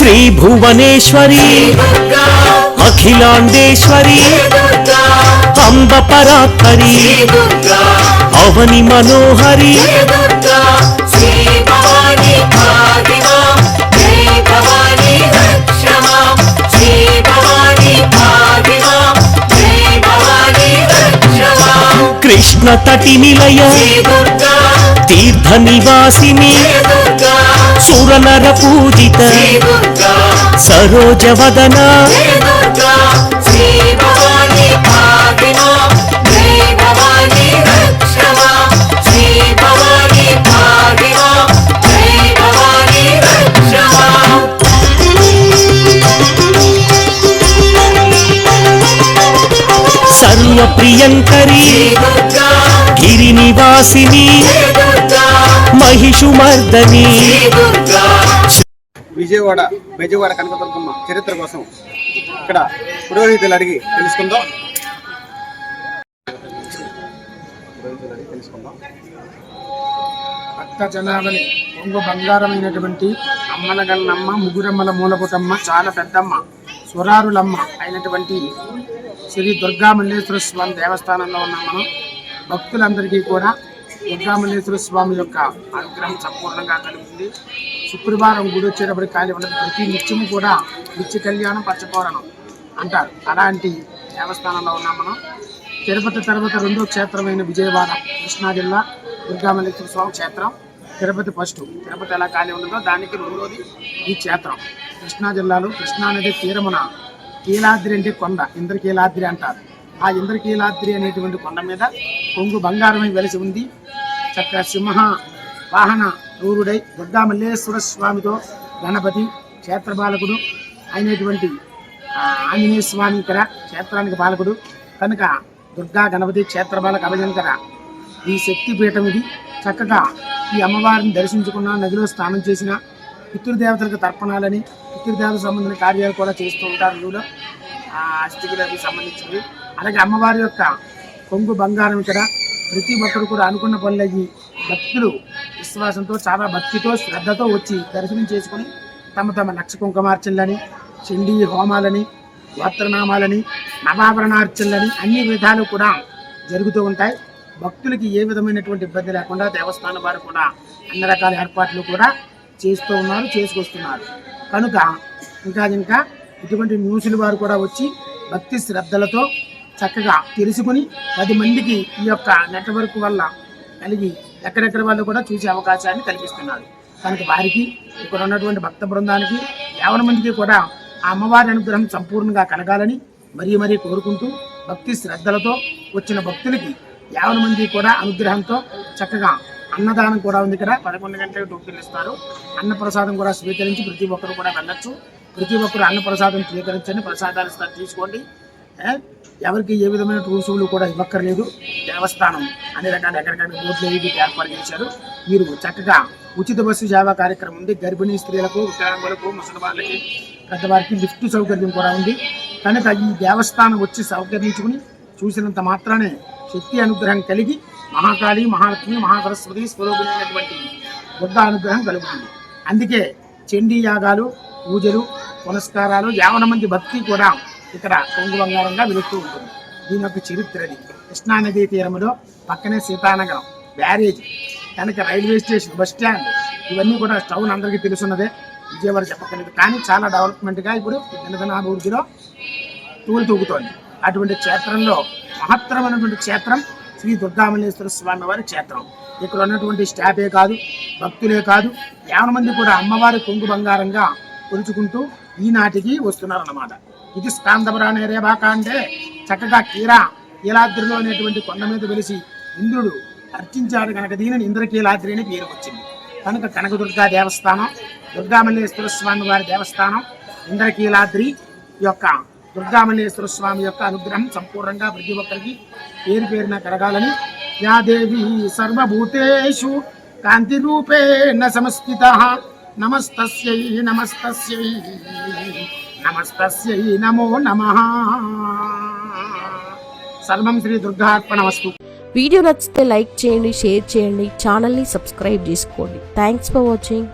భువనేశ్వరి అఖిలాండేశ్వరి అంబ పరాత్పరి అవని మనోహరి కృష్ణ తటి నిలయ తీర్థ నివాసిని సురనర పూజిత. సరోజవదన. సర్వ ప్రియంకరి గిరి నివాసిని మహిషుమర్దని. విజయవాడ విజయవాడ కనకదుర్గమ్మ చరిత్ర కోసం ఇక్కడ పురోహితులు అడిగి తెలుసుకుందాం. పురోహితులు అడిగి తెలుసుకుందాం. భక్త జనాభని కొంగు బంగారమైనటువంటి అమ్మల గన్నమ్మ ముగురమ్మల మూలపుటమ్మ చాలా పెద్దమ్మ స్వరారులమ్మ అయినటువంటి శ్రీ దుర్గామల్లేశ్వర స్వామి దేవస్థానంలో ఉన్నాం మనం. భక్తులందరికీ కూడా దుర్గామల్లేశ్వర స్వామి యొక్క అనుగ్రహం సంపూర్ణంగా కలిగింది. శుక్రవారం గుడి వచ్చేటప్పుడు ఖాళీ ఉండదు ప్రతి నిత్యం కూడా నిత్య కళ్యాణం పచ్చపౌరణం అంటారు. అలాంటి దేవస్థానంలో ఉన్నాం మనం. తిరుపతి తర్వాత రెండో క్షేత్రమైన విజయవాడ కృష్ణా జిల్లా దుర్గామల్లేశ్వర స్వామి క్షేత్రం. తిరుపతి ఫస్ట్. తిరుపతి ఎలా ఖాళీ ఉండదో దానికి రెండోది ఈ క్షేత్రం. కృష్ణా జిల్లాలో కృష్ణా నది తీరమున కీలాద్రి అంటే కొండ ఇంద్రకీలాద్రి అంటారు. ఆ ఇంద్రకీలాద్రి అనేటువంటి కొండ మీద కొంగు బంగారమై వెలిసి ఉంది. చక్క సింహ వాహన రూరుడై దుర్గా మల్లేశ్వర స్వామితో గణపతి క్షేత్రపాలకుడు అయినటువంటి ఆంజనేయ స్వామి ఇక్కడ క్షేత్రానికి పాలకుడు కనుక దుర్గా గణపతి క్షేత్రపాలక అభయంకర ఈ శక్తిపీఠం ఇది. చక్కగా ఈ అమ్మవారిని దర్శించుకున్న నదిలో స్నానం చేసిన పితృదేవతలకు తర్పణాలని పితృదేవతలకు సంబంధించిన కార్యాలు కూడా చేస్తూ ఉంటారు ఇందులో. ఆ అస్థికులకి సంబంధించినవి. అలాగే అమ్మవారి యొక్క కొంగు బంగారం ఇక్కడ ప్రతి ఒక్కరు కూడా అనుకున్న పనులయ్యి భక్తులు విశ్వాసంతో చాలా భక్తితో శ్రద్ధతో వచ్చి దర్శనం చేసుకుని తమ తమ లక్ష కుంకుమార్చనలని చండీ హోమాలని గోత్రనామాలని నవాభరణార్చనలని అన్ని విధాలు కూడా జరుగుతూ ఉంటాయి. భక్తులకి ఏ విధమైనటువంటి ఇబ్బంది లేకుండా దేవస్థానం వారు కూడా అన్ని రకాల ఏర్పాట్లు కూడా చేస్తూ ఉన్నారు చేసుకొస్తున్నారు. కనుక ఇంకా ఇంకా ఇటువంటి న్యూస్లు వారు కూడా వచ్చి భక్తి శ్రద్ధలతో చక్కగా తెలుసుకుని పది మందికి ఈ యొక్క నెట్వర్క్ వల్ల కలిగి ఎక్కడెక్కడ వాళ్ళు కూడా చూసే అవకాశాన్ని కల్పిస్తున్నారు. కనుక వారికి ఇక్కడ ఉన్నటువంటి భక్త బృందానికి యావన మందికి కూడా ఆ అమ్మవారి అనుగ్రహం సంపూర్ణంగా కలగాలని మరీ మరీ కోరుకుంటూ భక్తి శ్రద్ధలతో వచ్చిన భక్తులకి యావన మంది కూడా అనుగ్రహంతో చక్కగా అన్నదానం కూడా ఉంది ఇక్కడ. పదకొండు గంటలకు టోకెన్లు ఇస్తారు. అన్న ప్రసాదం కూడా స్వీకరించి ప్రతి ఒక్కరు కూడా వెళ్ళొచ్చు. ప్రతి ఒక్కరు అన్న ప్రసాదం స్వీకరించండి. ప్రసాదాలు ఇస్తారు. తీసుకోండి. ఎవరికి ఏ విధమైన రూసులు కూడా ఇవ్వక్కర్లేదు. దేవస్థానం అన్ని రకాల ఎక్కడికైనా బోట్లు వీటికి ఏర్పాటు చేశారు. మీరు చక్కగా ఉచిత బస్సు సేవా కార్యక్రమం ఉంది. గర్భిణీ స్త్రీలకు వికలాంగులకు ముసలి వాళ్ళకి పెద్దవారికి లిఫ్ట్ సౌకర్యం కూడా ఉంది. కనుక ఈ దేవస్థానం వచ్చి సౌకర్యించుకుని చూసినంత మాత్రానే శక్తి అనుగ్రహం కలిగి మహాకాళి మహాలక్ష్మి మహాసరస్వతి స్వరూపమైనటువంటి బుద్ధ అనుగ్రహం కలుగుతుంది. అందుకే చండీ యాగాలు పూజలు పునస్కారాలు యావన మంది భక్తి కూడా ఇక్కడ కొంగు బంగారంగా వెలుస్తూ ఉంటుంది. దీని యొక్క చరిత్రది కృష్ణానదీ తీరంలో పక్కనే సీతానగరం బ్యారేజ్ కనుక రైల్వే స్టేషన్ బస్ స్టాండ్. ఇవన్నీ కూడా టౌన్ అందరికీ తెలుసున్నదే. విజయవాడ చెప్పకలేదు కానీ చాలా డెవలప్మెంట్గా ఇప్పుడు దినదిన అభివృద్ధిలో తూలు తూగుతోంది. అటువంటి క్షేత్రంలో మహత్తరమైనటువంటి క్షేత్రం శ్రీ దుర్గామల్లేశ్వర స్వామి వారి క్షేత్రం. ఇక్కడ ఉన్నటువంటి స్టాఫే కాదు భక్తులే కాదు యావన మంది కూడా అమ్మవారి కొంగు బంగారంగా కొలుచుకుంటూ ఈనాటికి వస్తున్నారన్నమాట. ఇది స్కాందపురాణ అంటే చక్కగా కీరా కీలాద్రిలో అనేటువంటి కొండ మీద వెలిసి ఇంద్రుడు అర్చించాడు కనుక దీనిని ఇంద్రకీలాద్రి అని పేరు వచ్చింది కనుక కనకదుర్గా దేవస్థానం దుర్గామల్లేశ్వర స్వామి వారి దేవస్థానం ఇంద్రకీలాద్రి యొక్క దుర్గామల్లేశ్వర స్వామి యొక్క అనుగ్రహం సంపూర్ణంగా ప్రతి ఒక్కరికి పేరు పేరున కలగాలని యాదేవి సర్వభూతేషు కాంతి రూపేణ సంస్థిత నమస్తస్యై నమస్తస్యై. నమస్తస్యై నమో నమ. సర్వం శ్రీ దుర్గార్పణమస్తు. వీడియో నచ్చితే లైక్ చేయండి షేర్ చేయండి ఛానల్ని సబ్స్క్రైబ్ చేసుకోండి. Thanks for watching